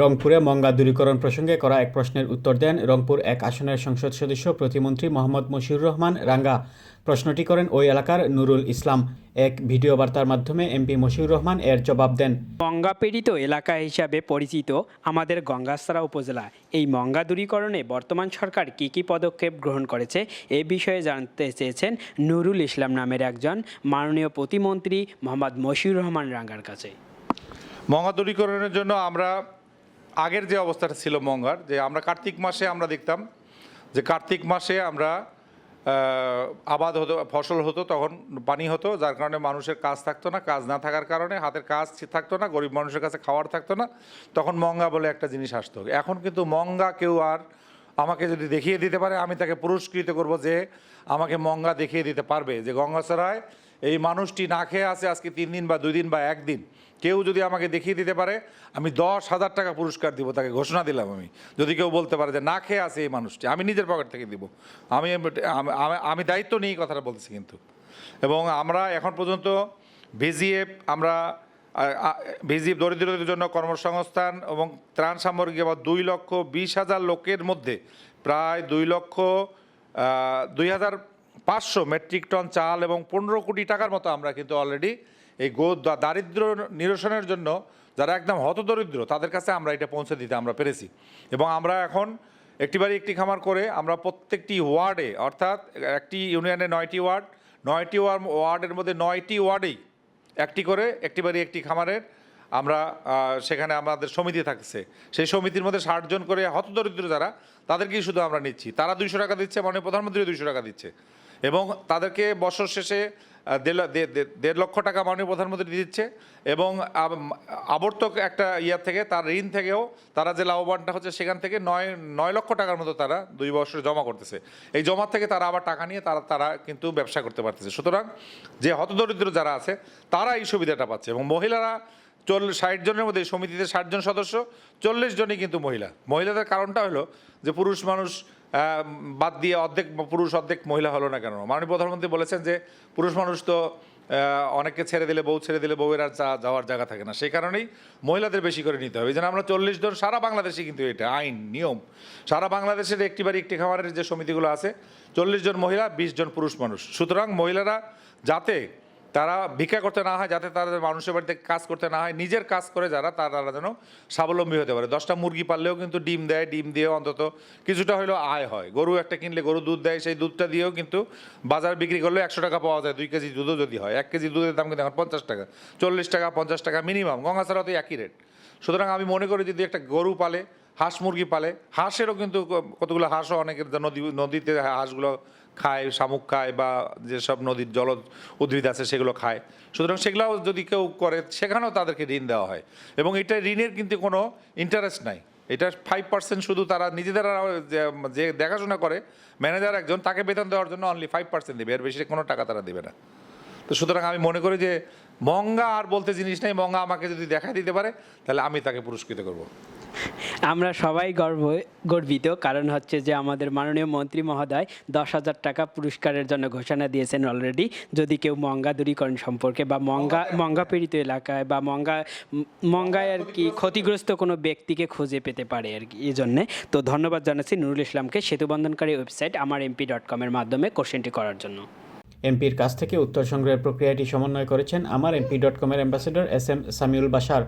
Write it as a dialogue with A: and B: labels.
A: রংপুরে মঙ্গা দূরীকরণ প্রসঙ্গে করা এক প্রশ্নের উত্তর দেন রংপুর এক আসনের সংসদ সদস্য প্রতিমন্ত্রী মোহাম্মদ মশিউর রহমান রাঙ্গা। প্রশ্নটি করেন ওই এলাকার নুরুল ইসলাম। এক ভিডিও বার্তার মাধ্যমে এমপি মশিউর রহমান এর জবাব দেন।
B: মঙ্গাপীড়িত এলাকা হিসাবে পরিচিত আমাদের গঙ্গাস্তারা উপজেলা। এই মঙ্গা দূরীকরণে বর্তমান সরকার কী কী পদক্ষেপ গ্রহণ করেছে এ বিষয়ে জানতে চেয়েছেন নুরুল ইসলাম নামের একজন মাননীয় প্রতিমন্ত্রী মোহাম্মদ মশিউর রহমান রাঙ্গার কাছে।
C: মঙ্গা দূরীকরণের জন্য আমরা আগের যে অবস্থাটা ছিল মঙ্গার, যে আমরা কার্তিক মাসে আমরা দেখতাম যে কার্তিক মাসে আমরা আবাদ হতো, ফসল হতো, তখন পানি হতো, যার কারণে মানুষের কাজ থাকতো না, কাজ না থাকার কারণে হাতের কাজ থাকতো না, গরিব মানুষের কাছে খাওয়ার থাকতো না, তখন মঙ্গা বলে একটা জিনিস আসতো। এখন কিন্তু মঙ্গা কেউ আর আমাকে যদি দেখিয়ে দিতে পারে, আমি তাকে পুরস্কৃত করব যে আমাকে মঙ্গা দেখিয়ে দিতে পারবে, যে গঙ্গাসরায় এই মানুষটি না খেয়ে আছে আজকে তিন দিন বা দুই দিন বা একদিন। কেউ যদি আমাকে দেখিয়ে দিতে পারে, আমি দশ হাজার টাকা পুরস্কার দিব তাকে, ঘোষণা দিলাম আমি। যদি কেউ বলতে পারে যে না খেয়ে আছে এই মানুষটি, আমি নিজের পকেট থেকে দিব। আমি আমি- দায়িত্ব নিয়ে কথাটা বলছি কিন্তু। এবং আমরা এখন পর্যন্ত ভিজিএফ আমরা ভিজিএফ দরিদ্রদের জন্য কর্মসংস্থান এবং ত্রাণ সামগ্রী বা দুই লক্ষ বিশ হাজার লোকের মধ্যে প্রায় দুই লক্ষ দুই হাজার পাঁচশো মেট্রিক টন চাল এবং পনেরো কোটি টাকার মতো আমরা কিন্তু অলরেডি এই গো দারিদ্র নিরসনের জন্য যারা একদম হতদরিদ্র, তাদের কাছে আমরা এটা পৌঁছে দিতে আমরা পেরেছি। এবং আমরা এখন একটি বাড়ি একটি খামার করে আমরা প্রত্যেকটি ওয়ার্ডে, অর্থাৎ একটি ইউনিয়নে নয়টি ওয়ার্ড নয়টি ওয়ার্ড ওয়ার্ডের মধ্যে নয়টি ওয়ার্ডেই একটি করে একটি বাড়ি একটি খামারের আমরা সেখানে আমাদের সমিতি থাকছে। সেই সমিতির মধ্যে ষাট জন করে হতদরিদ্র যারা, তাদেরকেই শুধু আমরা নিচ্ছি। তারা দুইশো টাকা দিচ্ছে মানে প্রধানমন্ত্রী দুইশো টাকা দিচ্ছে। এবং তাদেরকে বছর শেষে দেড় লক্ষ টাকা মাননীয় প্রধানমন্ত্রী দিচ্ছে এবং আবর্তক একটা ইয়ার থেকে, তার ঋণ থেকেও তারা যে লাভবানটা হচ্ছে সেখান থেকে নয় নয় লক্ষ টাকার মতো তারা দুই বছর জমা করতেছে। এই জমা থেকে তারা আবার টাকা নিয়ে তারা তারা কিন্তু ব্যবসা করতে পারতেছে। সুতরাং যে হতদরিদ্র যারা আছে, তারা এই সুবিধাটা পাচ্ছে এবং মহিলারা চল্লিশ ষাট জনের মধ্যে সমিতিতে ষাট জন সদস্য, চল্লিশ জনই কিন্তু মহিলা। মহিলাদের কারণটা হলো যে পুরুষ মানুষ বাদ দিয়ে অর্ধেক পুরুষ, অর্ধেক মহিলা হলো না কেন? মাননীয় প্রধানমন্ত্রী বলেছেন যে পুরুষ মানুষ তো অনেককে ছেড়ে দিলে, বউ ছেড়ে দিলে বউয়ের আর যাওয়ার জায়গা থাকে না। সেই কারণেই মহিলাদের বেশি করে নিতে হবে। যেন আমরা চল্লিশ জন, সারা বাংলাদেশে কিন্তু এটা আইন, নিয়ম। সারা বাংলাদেশের একটি বাড়ি একটি খামারের যে সমিতিগুলো আছে, চল্লিশ জন মহিলা, বিশ জন পুরুষ মানুষ। সুতরাং মহিলারা যাতে তারা ভিক্ষা করতে না হয়, যাতে তারা মানুষের বাড়িতে কাজ করতে না হয়, নিজের কাজ করে যারা, তারা যেন স্বাবলম্বী হতে পারে। দশটা মুরগি পাললেও কিন্তু ডিম দেয়, ডিম দিয়ে অন্তত কিছুটা হলেও আয় হয়। গরু একটা কিনলে গরু দুধ দেয়, সেই দুধটা দিয়েও কিন্তু বাজার বিক্রি করলে একশো টাকা পাওয়া যায়, দুই কেজি দুধও যদি হয়। এক কেজি দুধের দাম কিন্তু এখন পঞ্চাশ টাকা, চল্লিশ টাকা, পঞ্চাশ টাকা মিনিমাম। গঙ্গা ছাড়াও তো একই রেট সুতরাং আমি মনে করি যদি একটা গরু পালে হাঁস মুরগি পালে। হাঁসেরও কিন্তু কতগুলো হাঁসও অনেকের নদী, নদীতে হাঁসগুলো খায়, শামুক খায় বা যেসব নদীর জল উদ্ভিদ আছে সেগুলো খায়। সুতরাং সেগুলোও যদি কেউ করে, সেখানেও তাদেরকে ঋণ দেওয়া হয়। এবং এটা ঋণের কিন্তু কোনো ইন্টারেস্ট নাই। এটা ফাইভ পার্সেন্ট শুধু তারা নিজেদের যে- দেখাশোনা করে ম্যানেজার একজন, তাকে বেতন দেওয়ার জন্য অনলি ফাইভ পার্সেন্ট দেবে। এর বেশি কোনো টাকা তারা দেবে না। তো সুতরাং আমি মনে করি যে, মঙ্গা আর বলতে জিনিস নেই। মঙ্গা আমাকে যদি দেখা দিতে পারে, তাহলে আমি তাকে পুরস্কৃত করব।
B: আমরা সবাই গর্ব, গর্বিত। কারণ হচ্ছে যে আমাদের মাননীয় মন্ত্রী মহোদয় দশ হাজার টাকা পুরস্কারের জন্য ঘোষণা দিয়েছেন অলরেডি যদি কেউ মঙ্গা দূরীকরণ সম্পর্কে বা মঙ্গা মঙ্গা পীড়িত এলাকায় বা মঙ্গা, মঙ্গায় আর কি ক্ষতিগ্রস্ত কোনো ব্যক্তিকে খুঁজে পেতে পারে আর কি এই জন্যে তো ধন্যবাদ জানাচ্ছি নুরুল ইসলামকে। সেতুবন্ধনকারী ওয়েবসাইট আমার এমপি ডট কমের মাধ্যমে কোশ্চেনটি করার জন্য।
A: এমপির কাছ থেকে উত্তর সংগ্রহের প্রক্রিয়াটি সমন্বয় করেছেন আমার এমপি ডট কমের ambassador S M Samiul Bashar.